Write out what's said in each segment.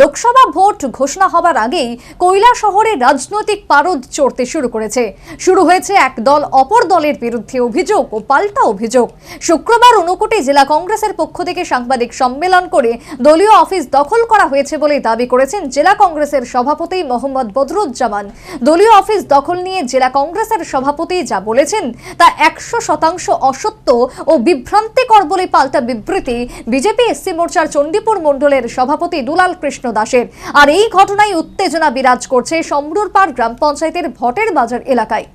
Lok Sabha vote ঘোষণা হবার আগেই কৈলা শহরে রাজনৈতিক পারদ চড়তে শুরু করেছে। শুরু হয়েছে এক দল অপর দলের বিরুদ্ধে অভিযোগ ও পাল্টা অভিযোগ। শুক্রবার ঊনকোটি জেলা কংগ্রেসের পক্ষ থেকে সাংবাদিক সম্মেলন করে দলীয় অফিস দখল করা হয়েছে বলে দাবি করেছেন জেলা কংগ্রেসের সভাপতি মোহাম্মদ বদরুজ্জামান। দলীয় অফিস দখল নিয়ে জেলা কংগ্রেসের সভাপতি যা বলেছেন, তা একশো শতাংশ অসত্য ও বিভ্রান্তিকর বলে পাল্টা বিবৃতি বিজেপি এসসি মোর্চার চণ্ডীপুর মণ্ডলের সভাপতি দুলাল কৃষ্ণ দাসের। আর এই ঘটনায় উত্তেজনা বিরাজ করছে সমরুরপাড় গ্রাম পঞ্চায়েতের ভটের বাজার এলাকায়।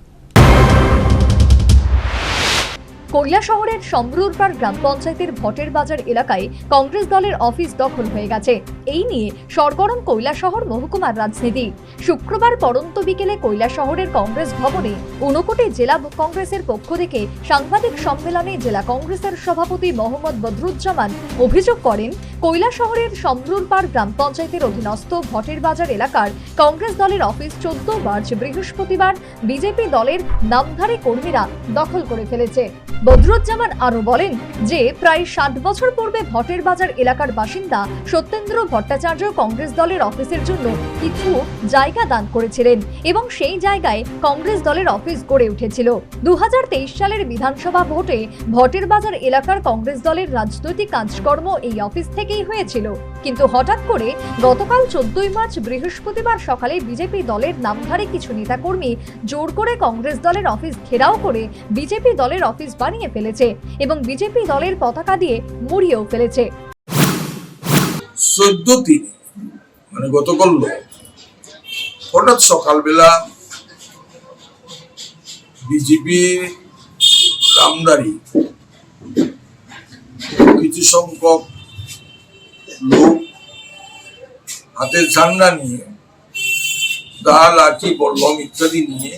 কৈলা শহরের সমরুরপাড় গ্রাম পঞ্চায়েতের ভটের বাজার এলাকায় কংগ্রেস দলের অফিস দখল হয়ে গেছে। এই নিয়ে সরগরম কৈলা শহর মহকুমার রাজনীতি। শুক্রবার পরন্ত বিকেলে কৈলা শহরের কংগ্রেস ভবনে ঊনকোটি জেলা কংগ্রেসের পক্ষ থেকে সাংবাদিক সম্মেলনে জেলা কংগ্রেসের সভাপতি মোহাম্মদ বদরুজ্জামান অভিযোগ করেন কৈলা শহরের সমরুরপাড় গ্রাম পঞ্চায়েতের অধীনস্থ ভটের বাজার এলাকার কংগ্রেস দলের অফিস চোদ্দ মার্চ বৃহস্পতিবার বিজেপি দলের নামধারী কর্মীরা দখল করে ফেলেছে। বদরুজ্জামান আরও বলেন যে, প্রায় ষাট বছর পূর্বে ভটের বাজার এলাকার বাসিন্দা সত্যেন্দ্র ভট্টাচার্য কংগ্রেস দলের অফিসের জন্য কিছু জায়গা দান করেছিলেন এবং সেই জায়গায় কংগ্রেস দলের অফিস গড়ে উঠেছিল। দুহাজার তেইশ সালের বিধানসভা ভোটে ভটের বাজার এলাকার কংগ্রেস দলের রাজনৈতিক কাজকর্ম এই অফিস থেকেই হয়েছিল। কিন্তু হঠাৎ করে গতকাল চোদ্দই মার্চ বৃহস্পতিবার সকালে বিজেপি দলের নামধারী কিছু নেতাকর্মী জোর করে কংগ্রেস দলের অফিস ঘেরাও করে বিজেপি দলের অফিস বানিয়ে ফেলেছে এবং বিজেপি দলের পতাকা দিয়ে মুড়িয়েও ফেলেছে। চোদ্দ মানে গতকাল হঠাৎ সকালবেলা বিজেপি কিছু সংখ্যক লোক হাতে ঝান্ডা নিয়ে দা লাঠি বল্লম ইত্যাদি নিয়ে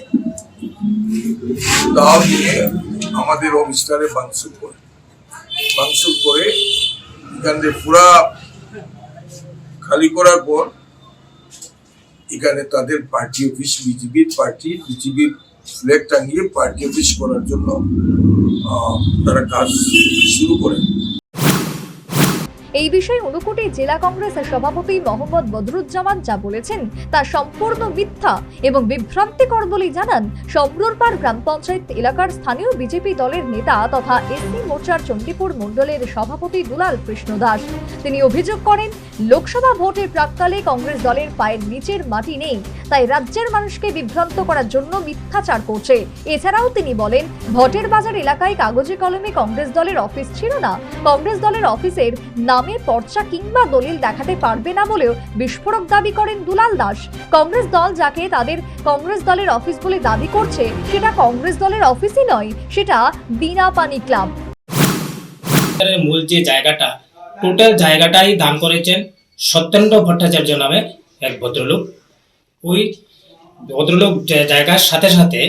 দাও নিয়ে আমাদের অফিসটারে ভাঙচুর করে ভাঙচুর করে এখানে পুরা খালি করার পর এখানে তাদের পার্টি অফিস, বিজেপির পার্টি, বিজেপির ফ্ল্যাগ টাঙিয়ে পার্টি অফিস করার জন্য তারা কাজ শুরু করেন এই বিষয়ে ঊনকোটি জেলা কংগ্রেসের সভাপতি মোহাম্মদ বদরুজ্জামান যা বলেছেন, তা সম্পূর্ণ মিথ্যা এবং বিভ্রান্তিকর বলেই জানান সম্রুরপাড় গ্রাম পঞ্চায়েত এলাকার স্থানীয় বিজেপি দলের নেতা তথা এসসি মোর্চার চণ্ডীপুর মণ্ডলের সভাপতি দুলাল কৃষ্ণ দাস। তিনি অভিযোগ করেন, লোকসভা ভোটের প্রাককালে কংগ্রেস দলের পায়ের নিচের মাটি নেই, তাই রাজ্যের মানুষকে বিভ্রান্ত করার জন্য মিথ্যাচার করছে। এছাড়াও তিনি বলেন, ভোটের বাজার এলাকায় কাগজে কলমে কংগ্রেস দলের অফিস ছিল না। কংগ্রেস দলের অফিসের নামে পর্চা কিংবা দলিল দেখাতে পারবে না বলেও বিস্ফোরক দাবি করেন দুলাল দাস। কংগ্রেস দল যাকে তাদের কংগ্রেস দলের অফিস বলে দাবি করছে, সেটা কংগ্রেস দলের অফিসই নয়, সেটা বিনা পানি ক্লাব। মূল যে জায়গাটা, টোটাল জায়গাটাই দান করেছেন সত্যেন্দ্র ভট্টাচার্য নামে এক ভদ্রলোক। ওই ভদ্রলোক জায়গার সাথে সাথে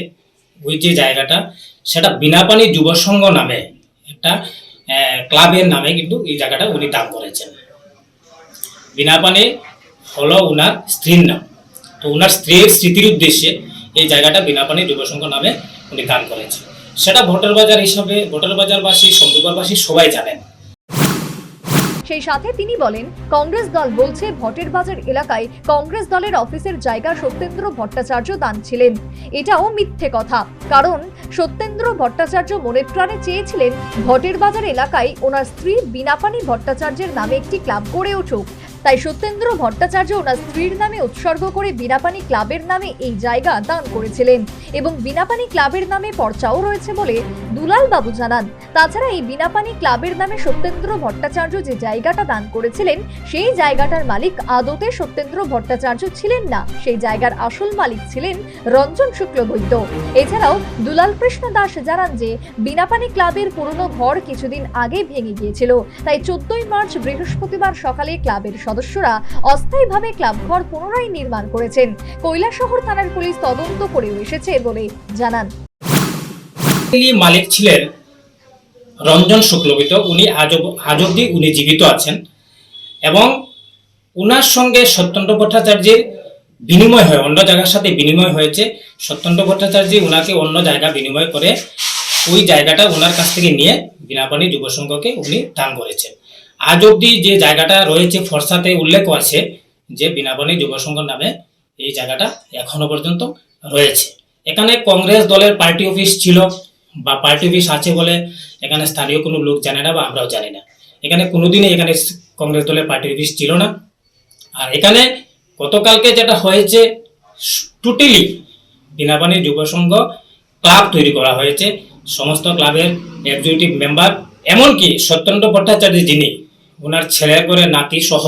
ওই যে জায়গাটা, সেটা বিনাপানি যুব সংঘ নামে একটা ক্লাবের নামে কিন্তু এই জায়গাটা উনি দান করেছেন। বিনাপানে হলো ওনার স্ত্রীর নাম। তো ওনার স্ত্রীর স্মৃতির উদ্দেশ্যে এই জায়গাটা বিনাপানি যুবসংঘ নামে উনি দান করেছেন। সেটা ভোটার বাজার হিসাবে, ভোটার বাজারবাসী শম্ভুবাসী সবাই জানেন। সেই সাথে তিনি বলেন, কংগ্রেস দল বলছে ভটের বাজার এলাকায় কংগ্রেস দলের অফিসের জায়গা সত্যেন্দ্র ভট্টাচার্য দান ছিলেন। এটাও মিথ্যে কথা। কারণ সত্যেন্দ্র ভট্টাচার্য মনে প্রাণে চেয়েছিলেন ভটের বাজার এলাকায় ওনার স্ত্রী বিনাপানি ভট্টাচার্যের নামে একটি ক্লাব গড়ে উঠুক। তাই সত্যেন্দ্র ভট্টাচার্য ওনার স্ত্রীর নামে উৎসর্গ করে বিনাপানি ক্লাবের নামে এই জায়গা দান করেছিলেন। এবং বিনাপানি ক্লাবের নামে পর্চাও রয়েছে বলে দুলাল বাবু জানান। তাছাড়া এই বিনাপানি ক্লাবের নামে সত্যেন্দ্র ভট্টাচার্য যে জায়গাটা দান করেছিলেন, সেই জায়গাটার মালিক আদতে সত্যেন্দ্র ভট্টাচার্য ছিলেন না। সেই জায়গার আসল মালিক ছিলেন রঞ্জন শুক্লবৈদ্য। এছাড়াও দুলাল কৃষ্ণ দাস জানান যে বিনাপানি ক্লাবের পুরনো ঘর কিছুদিন আগে ভেঙে গিয়েছিল। তাই চোদ্দই মার্চ বৃহস্পতিবার সকালে ক্লাবের সদস্যরা অস্থায়ীভাবে ক্লাব ঘর পুনরায় নির্মাণ করেছেন। কৈলাসহর থানার পুলিশ তদন্ত করে এসেছে বলে জানান। মালিক ছিলেন রঞ্জন শুক্লবিত। উনি আজ আজ উনি জীবিত আছেন এবং উনার সঙ্গে সত্যেন্দ্র ভট্টাচার্যের বিনিময় হয়, অন্য জায়গার সাথে বিনিময় হয়েছে। সত্যেন্দ্র ভট্টাচার্য উনাকে অন্য জায়গা বিনিময় করে ওই জায়গাটা ওনার কাছ থেকে নিয়ে বিনাপানি যুব সংঘকে উনি দান করেছেন। আজ অব্দি যে জায়গাটা রয়েছে ফর্সাতে উল্লেখ আছে, যে বিনাপানি যুব সংঘ নামে এই জায়গাটা এখনও পর্যন্ত রয়েছে। এখানে কংগ্রেস দলের পার্টি অফিস ছিল বা পার্টি অফিস আছে বলে এখানে স্থানীয় কোনো লোক জানে না বা আমরাও জানি না। এখানে কোনোদিনই এখানে কংগ্রেস দলের পার্টি অফিস ছিল না। আর এখানে গতকালকে যেটা হয়েছে, টোটালি বিনাপানি যুব সংঘ ক্লাব তৈরি করা হয়েছে। সমস্ত ক্লাবের এক্সিকিউটিভ মেম্বার এমনকি সত্যেন্দ্র ভট্টাচার্য যিনি ওনার ছেলে করে নাতি সহ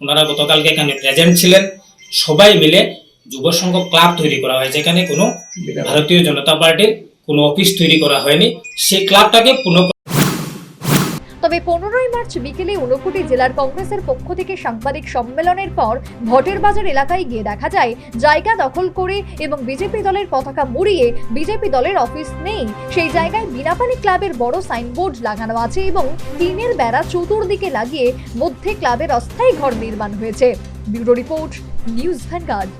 ওনারা গতকালকে এখানে প্রেজেন্ট ছিলেন। সবাই মিলে যুব সংঘ ক্লাব তৈরি করা হয়েছে। এখানে কোনো ভারতীয় জনতা পার্টির কোনো অফিস তৈরি করা হয়নি। সেই ক্লাবটাকে পুনঃ তবে পনেরোই মার্চ বিকেলে ঊনকোটি জেলার কংগ্রেসের পক্ষ থেকে সাংবাদিক সম্মেলনের পর ভটের বাজার এলাকায় গিয়ে দেখা যায়, জায়গা দখল করে এবং বিজেপি দলের পতাকা মুড়িয়ে বিজেপি দলের অফিস নেই। সেই জায়গায় বিনাপানি ক্লাবের বড় সাইনবোর্ড লাগানো আছে এবং টিনের বেড়া চতুর্দিকে লাগিয়ে মধ্যে ক্লাবের অস্থায়ী ঘর নির্মাণ হয়েছে। Bureau report, News Vanguard.